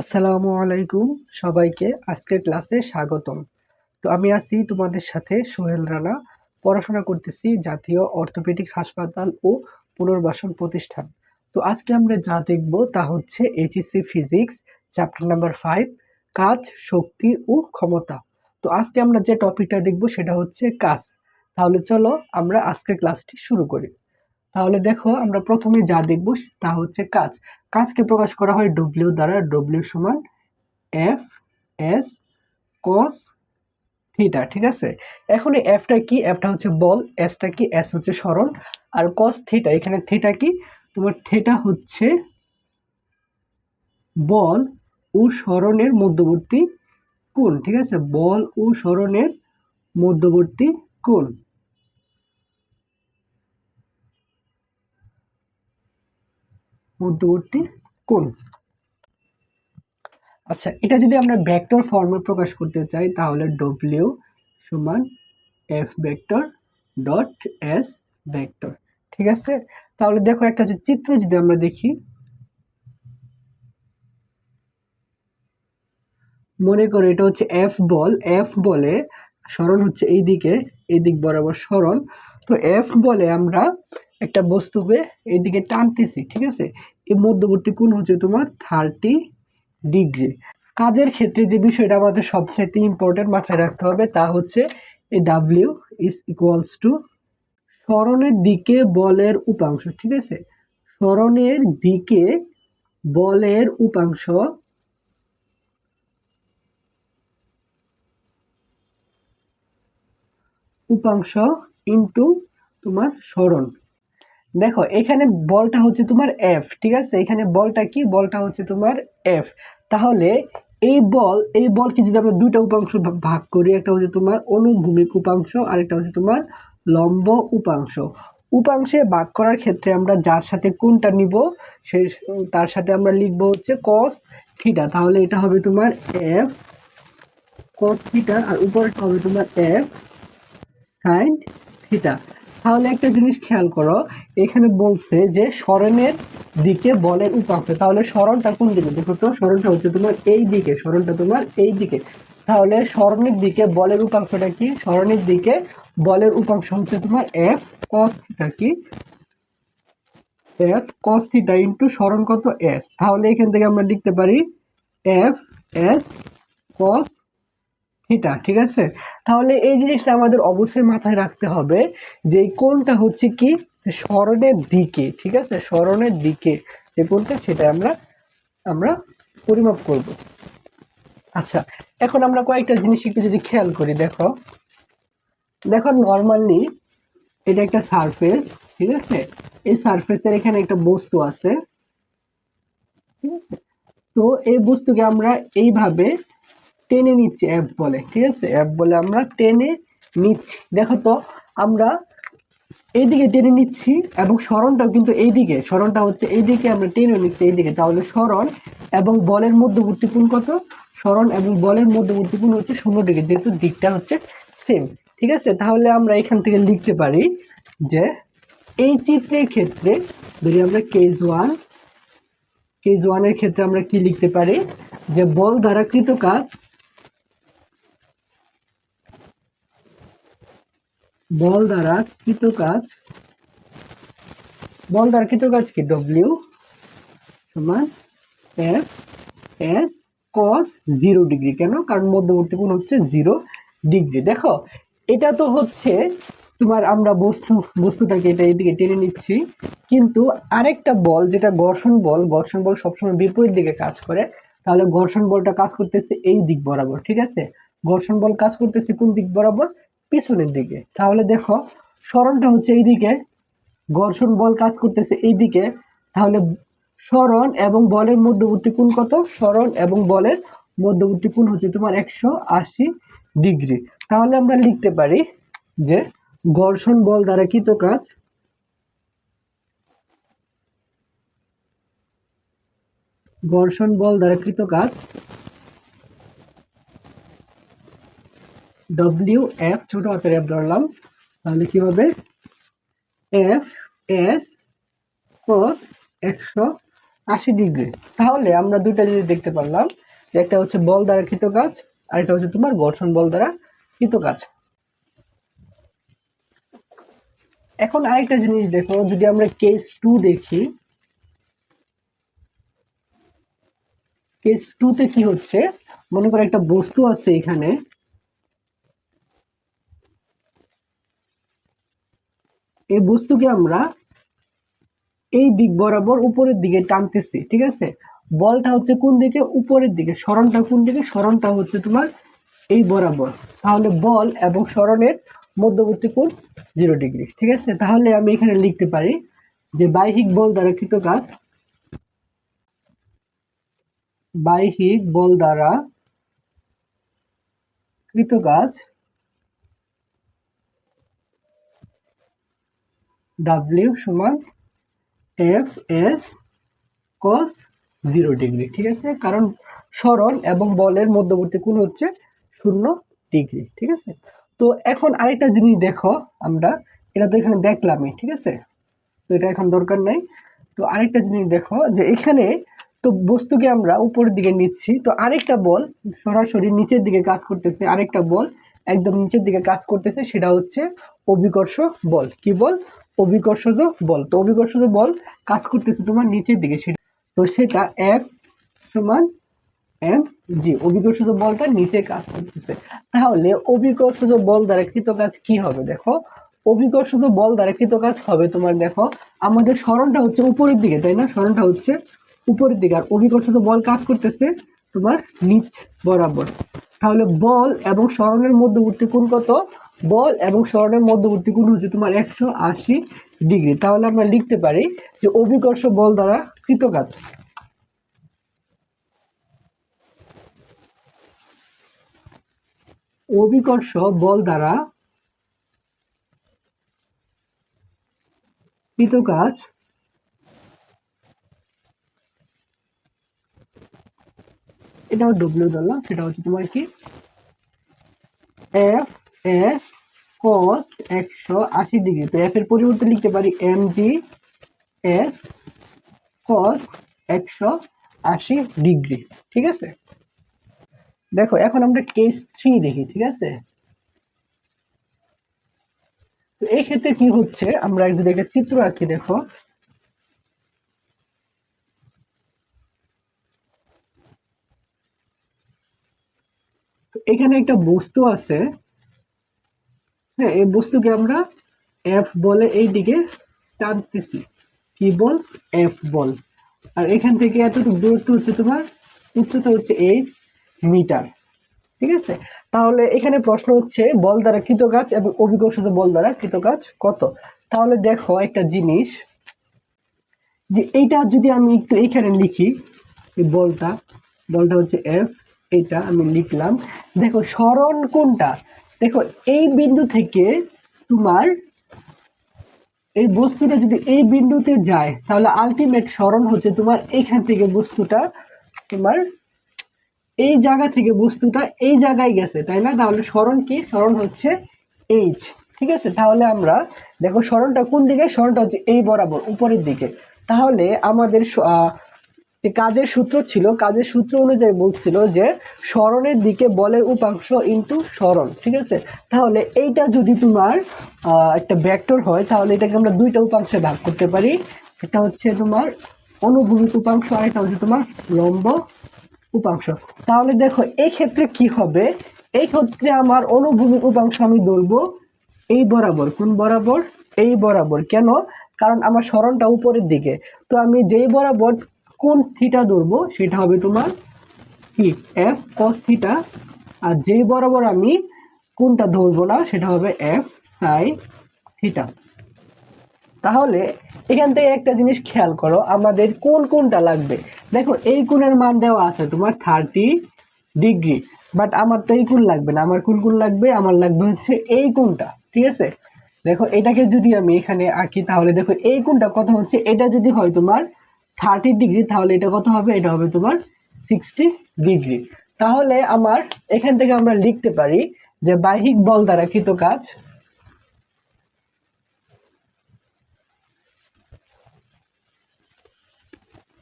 আসসালামু আলাইকুম সবাইকে। আজকের ক্লাসে স্বাগতম। তো আমি আছি তোমাদের সাথে সোহেল রানা। পড়াশোনা করতেছি জাতীয় অর্থোপেডিক হাসপাতাল ও পুনর্বাসন প্রতিষ্ঠান। তো আজকে আমরা যা দেখব তা হচ্ছে HSC physics, chapter number five, কাজ, শক্তি ও ক্ষমতা। তো আজকে আমরা যে টপিকটা দেখব সেটা হচ্ছে কাজ। তাহলে চলো আমরা আজকের ক্লাসটি শুরু করি। তাহলে দেখো আমরা প্রথমে যা দেখব তা হচ্ছে কাজ। কাজকে প্রকাশ করা হয় ডব্লিউ দ্বারা ডব্লিউ সমান এফ এস কস থিটা ঠিক আছে? এখন এই এফটা কি? এফটা হচ্ছে বল এসটা কি? এস হচ্ছে সরণ। আর কস থিটা এখানে থিটা কি? তোমার থিটা হচ্ছে বল ও সরণের মধ্যবর্তী কোণ, ঠিক আছে? বল ও সরণের মধ্যবর্তী কোণ। মধ্যবর্তী কোণ। আচ্ছা এটা যদি আমরা ভেক্টর ফর্মে প্রকাশ করতে চাই, তাহলে ডব্লিউ সমান F vector dot S vector. ঠিক আছে? তাহলে দেখো একটা চিত্র যদি আমরা দেখি, মনে করো এটা হচ্ছে এফ বল এফ বলে সরণ হচ্ছে এই দিকে এই দিক বরাবর সরণ। তো এফ বলে আমরা একটা বস্তুকে এদিকে টানতেছি, ঠিক আছে? এই মধ্যবর্তী কোণ হচ্ছে তোমার থার্টি ডিগ্রি কাজের ক্ষেত্রে যে বিষয়টা আমাদের সবচেয়ে ইম্পর্টেন্ট মাথায় রাখতে হবে তা হচ্ছে এই ডাব্লিউ ইজ ইকুয়ালস টু স্মরণের দিকে বলের উপাংশ, ঠিক আছে? স্মরণের দিকে বলের উপাংশ উপাংশ ইন্টু তোমার স্মরণ। দেখো, এখানে বলটা হচ্ছে তোমার এফ ঠিক আছে? এখানে বলটা কি? বলটা হচ্ছে তোমার এফ তাহলে এই বল, এই বলকে যদি আমরা দুইটা উপাংশ ভাগ করি, একটা হচ্ছে তোমার অনুভূমিক উপাংশ আর একটা হচ্ছে তোমার লম্ব উপাংশ। উপাংশে ভাগ করার ক্ষেত্রে আমরা যার সাথে কোনটা নিব, সে, তার সাথে আমরা লিখব হচ্ছে কস থিটা তাহলে এটা হবে তোমার এফ কস থিটা আর উপরেটা হবে তোমার এফ সাইন থিটা তাহলে একটা জিনিস খেয়াল করো, এখানে বলছে যে স্মরণের দিকে বলের উপাংশ তাহলে স্মরণটা কোন দিকে? দেখো তো, স্মরণটা হচ্ছে তোমার এই দিকে, স্মরণটা তোমার এই দিকে। তাহলে স্মরণের দিকে বলের উপাংশটা কি? স্মরণের দিকে বলের উপাংশ হচ্ছে তোমার এফ কস থিটা কি? এফ কস থিটা ইন্টু স্মরণ কত এস তাহলে এখান থেকে আমরা লিখতে পারি এফ এস কস থিটা ঠিক আছে? তাহলে এই জিনিসটা আমাদের অবশ্যই মাথায় রাখতে হবে যে কোনটা হচ্ছে কি? স্মরণের দিকে, ঠিক আছে? স্মরণের দিকে যে কোনটা সেটা আমরা আমরা পরিমাপ করব। আচ্ছা এখন আমরা কয়েকটা জিনিস একটু যদি খেয়াল করি, দেখো। দেখো নর্মালি এটা একটা সারফেস ঠিক আছে? এই সারফেসের এখানে একটা বস্তু আছে, ঠিক আছে? তো এই বস্তুকে আমরা এইভাবে টেনে নিচ্ছি অ্যাপ বলে, ঠিক আছে? অ্যাপ বলে আমরা টেনে নিচ্ছি। দেখো তো, আমরা এইদিকে টেনে নিচ্ছি এবং স্মরণটাও কিন্তু এইদিকে, স্মরণটা হচ্ছে এইদিকে, আমরা টেনে নিচ্ছি এইদিকে। তাহলে স্মরণ এবং বলের মধ্যবর্তী কোণ কত? স্মরণ এবং বলের মধ্যবর্তী কোণ হচ্ছে শূন্য ডিগ্রি, যেহেতু দিকটা হচ্ছে সেম ঠিক আছে? তাহলে আমরা এখান থেকে লিখতে পারি যে এই চিত্রের ক্ষেত্রে যদি আমরা কেজ ওয়ান কেজ ওয়ানের ক্ষেত্রে আমরা কি লিখতে পারি? যে বল দ্বারা কৃত কাজ বল দ্বারা কৃত কাজ। বল দ্বারা কৃত কাজ কি? ডব্লিউ সমান F S cos zero degree কেন? কারণ মধ্যবর্তী কোণ হচ্ছে জিরো ডিগ্রি দেখো, এটা তো হচ্ছে তোমার আমরা বস্তু, বস্তুটাকে এটা এইদিকে টেনে নিচ্ছি। কিন্তু আরেকটা বল, যেটা ঘর্ষণ বল ঘর্ষণ বল সবসময় বিপরীত দিকে কাজ করে, তাহলে ঘর্ষণ বলটা কাজ করতেছে এই দিক বরাবর, ঠিক আছে? ঘর্ষণ বল কাজ করতেছে কোন দিক বরাবর? পিছনের দিকে। তাহলে দেখো, স্মরণটা হচ্ছে এইদিকে। ঘর্ষণ বল কাজ করতেছে এইদিকে। তাহলে স্মরণ এবং বলের মধ্যবর্তী কোণ কত? স্মরণ এবং বলের মধ্যবর্তী কোণ হচ্ছে তোমার একশো আশি ডিগ্রি। তাহলে আমরা লিখতে পারি যে ঘর্ষণ বল দ্বারা কৃত কাজ ঘর্ষণ বল দ্বারা কৃত কাজ ডব্লিউ এফ ছোট হাতের এফ ধরলাম। তাহলে কি হবে? এফ এস কস একশো আশি ডিগ্রি। তাহলে আমরা দুইটা জিনিস দেখতে পারলাম, যে একটা হচ্ছে বল দ্বারা কৃত কাজ, আর একটা হচ্ছে তোমার ঘর্ষণ বল দ্বারা কৃত কাজ। এখন আরেকটা জিনিস দেখো, যদি আমরা কেস টু দেখি কেস টু তে কি হচ্ছে? মনে করো একটা বস্তু আছে এখানে এই বস্তুকে আমরা এই দিক বরাবর উপরের দিকে টানতেছি, ঠিক আছে? বলটা হচ্ছে কোন দিকে? উপরের দিকে। সরণটা কোন দিকে? সরণটা হচ্ছে তোমার এই বরাবর। তাহলে বল এবং সরণের মধ্যবর্তী কোণ জিরো ডিগ্রি ঠিক আছে? তাহলে আমি এখানে লিখতে পারি যে বাহ্যিক বল দ্বারা কৃত কাজ বাহ্যিক বল দ্বারা কৃত কাজ ডাব্লিউ সমান F S cos zero degree ঠিক আছে? কারণ সরল এবং বলের মধ্যবর্তী কোণ হচ্ছে শূন্য ডিগ্রি ঠিক আছে? তো এখন আরেকটা জিনিস দেখো আমরা, এটা তো এখানে দেখলামই, ঠিক আছে? তো এটা এখন দরকার নাই। তো আরেকটা জিনিস দেখো যে এখানে তো বস্তুকে আমরা উপরের দিকে নিচ্ছি, তো আরেকটা বল সরাসরি নিচের দিকে কাজ করতেছে, আরেকটা বল একদম নিচের দিকে কাজ করতেছে, সেটা হচ্ছে অভিকর্ষ বল। কি বল? অভিকর্ষজ বল। তো অভিকর্ষজ বল কাজ করতেছে তোমার নিচের দিকে, সেটা তো সেটা এফ সমান এম জি অভিকর্ষজ বলটা নিচে কাজ করতেছে। তাহলে অভিকর্ষজ বল দ্বারা কৃত কাজ কি হবে, দেখো? অভিকর্ষজ বল দ্বারা কৃত কাজ হবে তোমার, দেখো, আমাদের স্মরণটা হচ্ছে উপরের দিকে, তাই না? স্মরণটা হচ্ছে উপরের দিকে। আর অভিকর্ষজ বল কাজ করতেছে তোমার নিচ বরাবর। তাহলে বল এবং স্মরণের মধ্যবর্তী কোণ কত? বল এবং স্মরণের মধ্যবর্তী কোণ হচ্ছে তোমার একশো আশি ডিগ্রি। তাহলে আমরা লিখতে পারি যে অভিকর্ষ বল দ্বারা কৃত কাজ অভিকর্ষ বল দ্বারা কৃত কাজ এটা ডব্লিউ ধরলাম সেটা হচ্ছে তোমার কি? এফ এস কস একশো আশি ডিগ্রি। তো এফ এর পরিবর্তে লিখতে পারি এম জি এস কস একশো আশি ডিগ্রি। ঠিক আছে? দেখো, এখন আমরা কেস থ্রি দেখি, ঠিক আছে? তো এই ক্ষেত্রে কি হচ্ছে? আমরা যদি একটা চিত্র আঁকি, দেখো। এখানে একটা বস্তু আছে। হ্যাঁ এই বস্তুকে আমরা এফ বলে এই দিকে টানতেছি। কি বল? এফ বল। আর এখান থেকে এতটুকু দূরত্ব হচ্ছে তোমার, উচ্চতা হচ্ছে এইচ মিটার। ঠিক আছে? তাহলে এখানে প্রশ্ন হচ্ছে, বল দ্বারা কৃত কাজ এবং অভিকর্ষিত বল দ্বারা কৃত কাজ কত? তাহলে দেখো একটা জিনিস, যে এইটা যদি আমি একটু এইখানে লিখি বলটা বলটা হচ্ছে এফ এটা আমি লিখলাম। দেখো, স্মরণ কোনটা? দেখো, এই বিন্দু থেকে তোমার এই বস্তুটা যদি এই বিন্দুতে যায়, তাহলে আলটিমেট স্মরণ হচ্ছে তোমার এখান থেকে বস্তুটা তোমার এই জায়গা থেকে বস্তুটা এই জায়গায় গেছে, তাই না? তাহলে স্মরণ কি? স্মরণ হচ্ছে এইচ ঠিক আছে? তাহলে আমরা দেখো, স্মরণটা কোন দিকে? স্মরণটা হচ্ছে এই বরাবর, উপরের দিকে। তাহলে আমাদের যে কাজের সূত্র ছিল, কাজের সূত্র অনুযায়ী বলছিল যে স্মরণের দিকে বলের উপাংশ ইন্টু স্মরণ, ঠিক আছে? তাহলে এইটা যদি তোমার একটা ব্যাক্টর হয়, তাহলে এটাকে আমরা দুইটা উপাংশে ভাগ করতে পারি। এটা হচ্ছে তোমার অনুভূমিক উপাংশ আর এটা হচ্ছে তোমার লম্ব উপাংশ। তাহলে দেখো এই ক্ষেত্রে কি হবে? এই ক্ষেত্রে আমার অনুভূমিক উপাংশ আমি ধরবো এই বরাবর। কোন বরাবর? এই বরাবর। কেন? কারণ আমার স্মরণটা উপরের দিকে। তো আমি যেই বরাবর কোন থিটা ধরবো? সেটা হবে তোমার কি? F cos theta. আর যেই বরাবর আমি কোনটা ধরবো না, সেটা হবে এফ সাই থিটা। তাহলে এখান থেকে একটা জিনিস খেয়াল করো, আমাদের কোন কোনটা লাগবে? দেখো, এই কোণের মান দেওয়া আছে তোমার থার্টি ডিগ্রি বাট আমার তো এই কোণ লাগবে না, আমার কোন কোন লাগবে? আমার লাগবে হচ্ছে এই কোণটা, ঠিক আছে? দেখো, এটাকে যদি আমি এখানে আঁকি, তাহলে দেখো, এই কোণটা কত হচ্ছে? এটা যদি হয় তোমার থার্টি ডিগ্রি তাহলে এটা কত হবে? এটা হবে তোমার সিক্সটি ডিগ্রি তাহলে আমার, এখান থেকে আমরা লিখতে পারি যে বাহ্যিক বল দ্বারা কৃত কাজ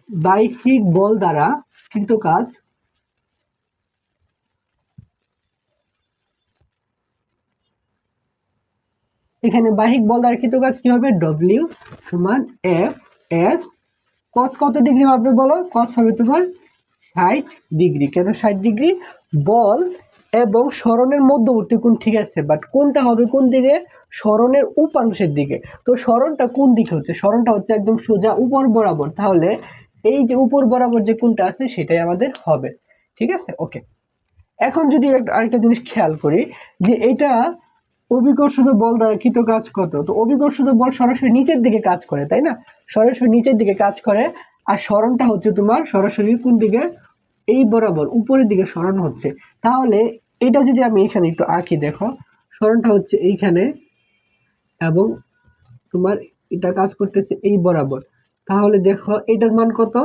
বাহ্যিক বল দ্বারা কৃত কাজ এখানে বাহ্যিক বল দ্বারা কৃত কাজ কি হবে? ডব্লিউ সমান এফ এস কস কত ডিগ্রি হবে বলো? কস হবে তোমার ষাট ডিগ্রি কেন ষাট ডিগ্রি বল এবং স্মরণের মধ্যবর্তী কোণ ঠিক আছে বাট কোনটা হবে কোন দিকে? স্মরণের উপাংশের দিকে। তো স্মরণটা কোন দিকে হচ্ছে? স্মরণটা হচ্ছে একদম সোজা উপর বরাবর। তাহলে এই যে উপর বরাবর যে কোনটা আছে, সেটাই আমাদের হবে। ঠিক আছে? ওকে এখন যদি আরেকটা জিনিস খেয়াল করি, যে এটা অভিকর্ষিত বল দ্বারা কৃত কাজ কত? তো অভিকর্ষিত বল সরাসরি নিচের দিকে কাজ করে, তাই না? সরাসরি নিচের দিকে কাজ করে, আর স্মরণটা হচ্ছে তোমার সরাসরি কোন দিকে? এই বরাবর উপরের দিকে স্মরণ হচ্ছে। তাহলে এটা যদি আমি এখানে একটু আঁকি, দেখো স্মরণটা হচ্ছে এইখানে এবং তোমার এটা কাজ করতেছে এই বরাবর। তাহলে দেখো, এটার মান কত?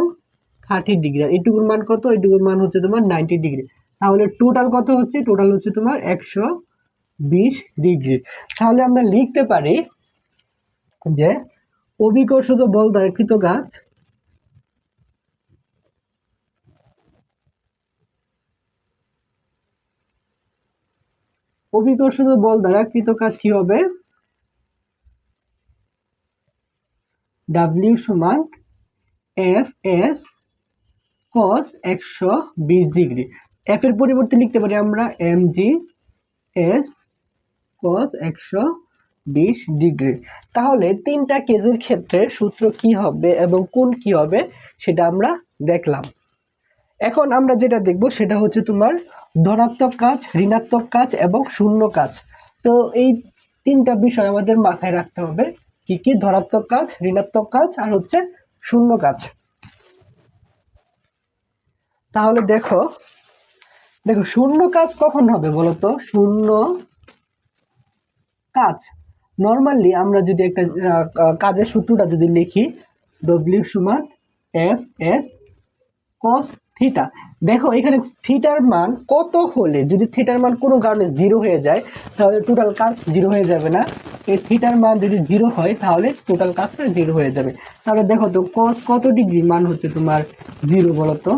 Thirty degree. এটুকুর মান কত? এটুকুর মান হচ্ছে তোমার নাইনটি ডিগ্রি। তাহলে টোটাল কত হচ্ছে? টোটাল হচ্ছে তোমার একশো বিশ ডিগ্রি। তাহলে আমরা লিখতে পারি যে অভিকর্ষিত বল দ্বারা কৃত কাজ অভিকর্ষিত বল দ্বারা কৃত কাজ কি হবে? ডাব্লিউ সমান এফ এস কস একশো বিশ ডিগ্রি। এফ এর পরিবর্তে লিখতে পারি আমরা এম জি এস কস একশো বিশ ডিগ্রি। তাহলে তিনটা কেজের ক্ষেত্রে সূত্র কি হবে এবং কোন কি হবে সেটা আমরা দেখলাম। এখন আমরা যেটা দেখব সেটা হচ্ছে তোমার ধনাত্মক কাজ, ঋণাত্মক কাজ এবং শূন্য কাজ। তো এই তিনটা বিষয় আমাদের মাথায় রাখতে হবে, কি কি? ধনাত্মক কাজ, ঋণাত্মক কাজ আর হচ্ছে শূন্য কাজ। তাহলে দেখো দেখো শূন্য কাজ কখন হবে বলতো শূন্য কাজ। নর্মালি আমরা যদি একটা কাজের সূত্রটা যদি লিখি ডব্লিউ সমান এফ এস কস থিটা দেখো, এখানে থিটার মান কত হলে, যদি থিটার মান কোনো কারণে জিরো হয়ে যায়, তাহলে টোটাল কাজ জিরো হয়ে যাবে না। এই থিটার মান যদি জিরো হয়, তাহলে টোটাল কাজটা জিরো হয়ে যাবে। তাহলে দেখো তো কস কত ডিগ্রি মান হচ্ছে তোমার জিরো বলো তো।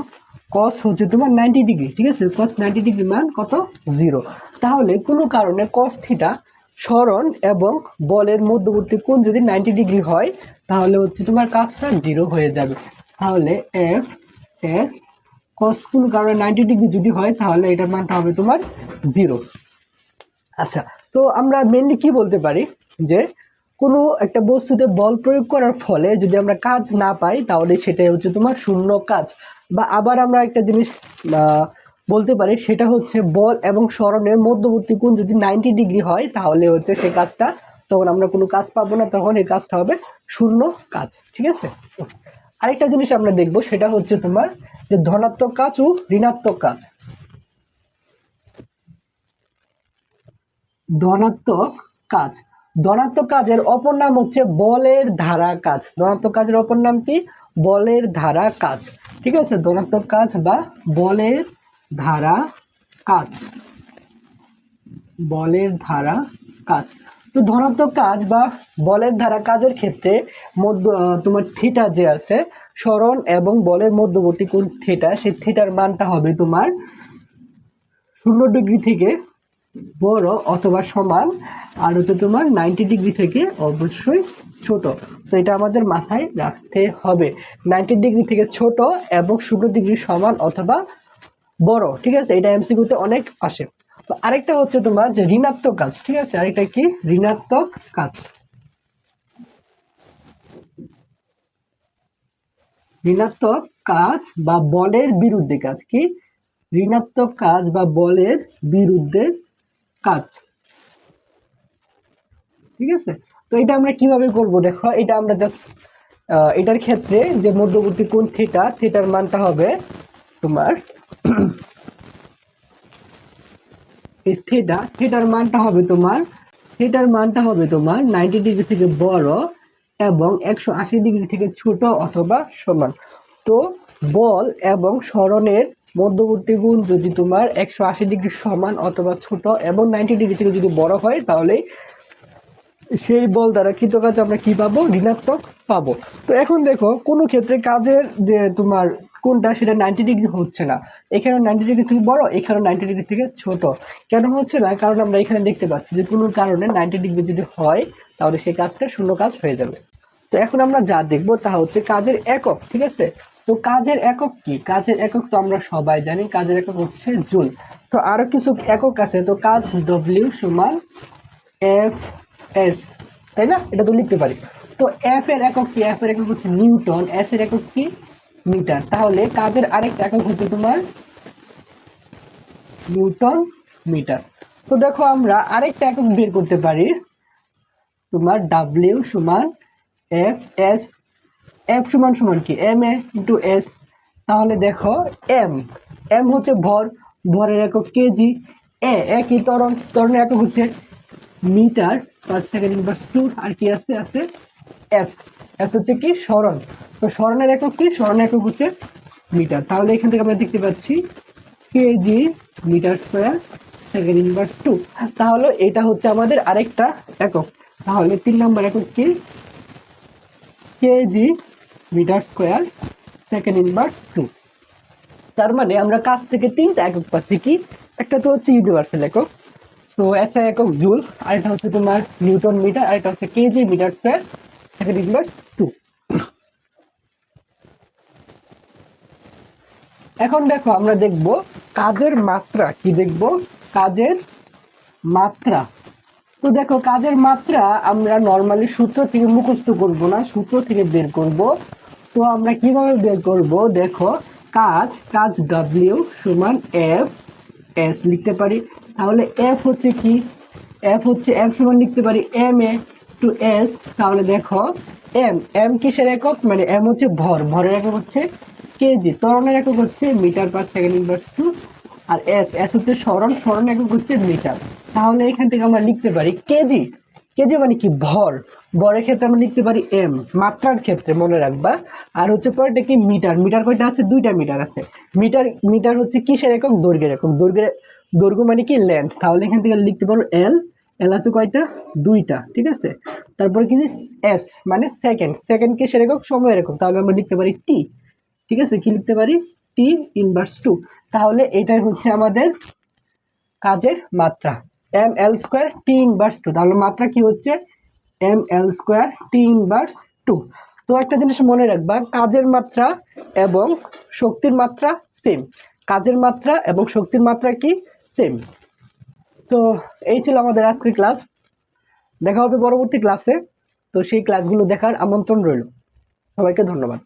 কস হচ্ছে তোমার নাইনটি ডিগ্রি ঠিক আছে? কস নাইনটি ডিগ্রি মান কত? জিরো তাহলে কোনো কারণে কস থিটা স্মরণ এবং বলের মধ্যবর্তী কোণ যদি নাইনটি ডিগ্রি হয়, তাহলে হচ্ছে তোমার কাজটা জিরো হয়ে যাবে। তাহলে এফ এস কস কোনো কারণে নাইনটি ডিগ্রি যদি হয়, তাহলে এটার মানটা হবে তোমার জিরো আচ্ছা তো আমরা মেনলি কি বলতে পারি? যে কোনো একটা বস্তুতে বল প্রয়োগ করার ফলে যদি আমরা কাজ না পাই, তাহলে সেটাই হচ্ছে তোমার শূন্য কাজ। বা আবার আমরা একটা জিনিস বলতে পারি, সেটা হচ্ছে বল এবং স্মরণের মধ্যবর্তী কোণ যদি নাইনটি ডিগ্রি হয়, তাহলে হচ্ছে সেই কাজটা, তখন আমরা কোনো কাজ পাবো না, তখন এই কাজটা হবে শূন্য কাজ, ঠিক আছে? আরেকটা জিনিস আমরা দেখব, সেটা হচ্ছে তোমার যে ধনাত্মক কাজ ও ঋণাত্মক কাজ। ধনাত্মক কাজ। ধনাত্মক কাজের অপর নাম হচ্ছে বলের ধারা কাজ। ধনাত্মক কাজের অপর নাম কি? বলের ধারা কাজ। ঠিক আছে? ধনাত্মক কাজ বা বলের ধারা কাজ। বলের ধারা কাজ। তো ধনাত্মক কাজ বা বলের ধারা কাজের ক্ষেত্রে মধ্য তোমার থিটা যে আছে, স্মরণ এবং বলের মধ্যবর্তী কোণ থিটা সেই থিটার মানটা হবে তোমার শূন্য ডিগ্রি থেকে বড় অথবা সমান, আর হচ্ছে তোমার নাইনটি ডিগ্রি থেকে অবশ্যই ছোট। তো এটা আমাদের মাথায় রাখতে হবে। নাইনটি ডিগ্রি থেকে ছোট এবং শূন্য ডিগ্রি সমান অথবা বড়, ঠিক আছে? এটা এমসিকিউতে অনেক আসে। আরেকটা হচ্ছে তোমার যে ঋণাত্মক কাজ, ঠিক আছে? আরেকটা কি? ঋণাত্মক কাজ। ঋণাত্মক কাজ বা বলের বিরুদ্ধে কাজ কি? ঋণাত্মক কাজ বা বলের বিরুদ্ধে কাজ। ঠিক আছে? তো এটা আমরা কীভাবে করব দেখো? এটা আমরা জাস্ট এটার ক্ষেত্রে যে মধ্যবর্তী কোণ থিটা থিটার মানটা হবে তোমার থিটা থিটার মানটা হবে তোমার থিটার মানটা হবে তোমার নাইনটি ডিগ্রি থেকে বড় এবং একশো আশি ডিগ্রি থেকে ছোট অথবা সমান। তো বল এবং স্মরণের মধ্যবর্তী গুণ যদি তোমার একশো আশি ডিগ্রি সমান অথবা ছোট এবং নাইনটি ডিগ্রি থেকে যদি বড় হয়, তাহলে সেই বল দ্বারা কৃত কাজ আমরা কি পাবো? ঋণাত্মক পাবো। তো এখন দেখো, কোনো ক্ষেত্রে কাজের যে তোমার কোনটা? সেটা নাইনটি ডিগ্রি হচ্ছে না। এখানে নাইনটি ডিগ্রি থেকে বড় এখানে নাইনটি ডিগ্রি থেকে ছোট। কেন হচ্ছে না? কারণ আমরা এখানে দেখতে পাচ্ছি যে কোনো কারণে নাইনটি ডিগ্রি যদি হয়, তাহলে সেই কাজটা শূন্য কাজ হয়ে যাবে। তো এখন আমরা যা দেখব তা হচ্ছে কাজের একক, ঠিক আছে? তো কাজের একক কি? কাজের একক তো আমরা সবাই জানি, কাজের একক হচ্ছে জুল। তো আরও কিছু একক আছে, তো কাজ ডব্লিউ সমান এফ এস তাই না? এটা তো লিখতে পারি। তো এফ এর একক কি? এফ এর একক হচ্ছে নিউটন এস এর একক কি? মিটার। তাহলে কাজের আরেকটা একক হচ্ছে তোমার নিউটন মিটার। তো দেখো আমরা আরেকটা একক বের করতে পারি। তোমার ডাব্লিউ সমান এফ এস এফ সমান সমান কি? এম এ ইন্টু এস তাহলে দেখো এম এম হচ্ছে ভর, ভরের একক কেজি এ একই তরণ তরণের একক হচ্ছে metre per second inverse two আর কি আছে আছে এস এস হচ্ছে কি? স্মরণ। তো স্মরণের একক কি? স্মরণের একক হচ্ছে মিটার। তাহলে এখান থেকে আমরা দেখতে পাচ্ছি KG metre square second inverse two তাহলে এটা হচ্ছে আমাদের আরেকটা একক। তাহলে তিন নম্বর একক কি? KG metre square second inverse two তার মানে আমরা কাছ থেকে তিনটা একক পাচ্ছি কি? একটা তো হচ্ছে ইউনিভার্সাল একক। সো এসআই একক জুল আরেকটা হচ্ছে তোমার নিউটন মিটার আরেকটা হচ্ছে KG metre square second inverse two. এখন দেখো, আমরা দেখব কাজের মাত্রা, কি দেখব? কাজের মাত্রা। তো দেখো, কাজের মাত্রা আমরা নর্মালি সূত্র থেকে মুখস্থ করব না, সূত্র থেকে বের করব। তো আমরা কীভাবে বের করব? দেখো, কাজ কাজ ডব্লিউ সমান এফ এস লিখতে পারি। তাহলে এফ হচ্ছে কি? এফ হচ্ছে এফ সমান লিখতে পারি এম এ টু এস তাহলে দেখো এম এম কিসের একক? মানে এম হচ্ছে ভর, ভরের একক হচ্ছে কেজি ত্বরণের একক হচ্ছে metre per second inverse two আর এস এস হচ্ছে স্মরণ স্মরণ একক হচ্ছে মিটার তাহলে এখান থেকে আমরা লিখতে পারি কেজি কেজি মানে কি? ভর। ভরের ক্ষেত্রে আমরা লিখতে পারি এম মাত্রার ক্ষেত্রে মনে রাখবা। আর হচ্ছে পরেরটা কি? মিটার মিটার কয়টা আছে? দুইটা মিটার আছে। মিটার মিটার হচ্ছে কিসের একক? দৈর্ঘ্যের একক। দৈর্ঘ্যের, দৈর্ঘ্য মানে কি? লেন্থ তাহলে এখান থেকে লিখতে পারো এল এল আছে কয়টা? দুইটা, ঠিক আছে? তারপরে কি এস মানে সেকেন্ড সেকেন্ড কিসের একক সময়ের একক তাহলে আমরা লিখতে পারি টি ঠিক আছে? কি লিখতে পারি? টি ইনভার্স টু তাহলে এটাই হচ্ছে আমাদের কাজের মাত্রা। M L square T inverse two তাহলে মাত্রা কি হচ্ছে? M L square T inverse two তো একটা জিনিস মনে রাখবা, কাজের মাত্রা এবং শক্তির মাত্রা সেম কাজের মাত্রা এবং শক্তির মাত্রা কি? সেম তো এই ছিল আমাদের আজকের ক্লাস দেখা হবে পরবর্তী ক্লাসে তো সেই ক্লাসগুলো দেখার আমন্ত্রণ রইল। সবাইকে ধন্যবাদ।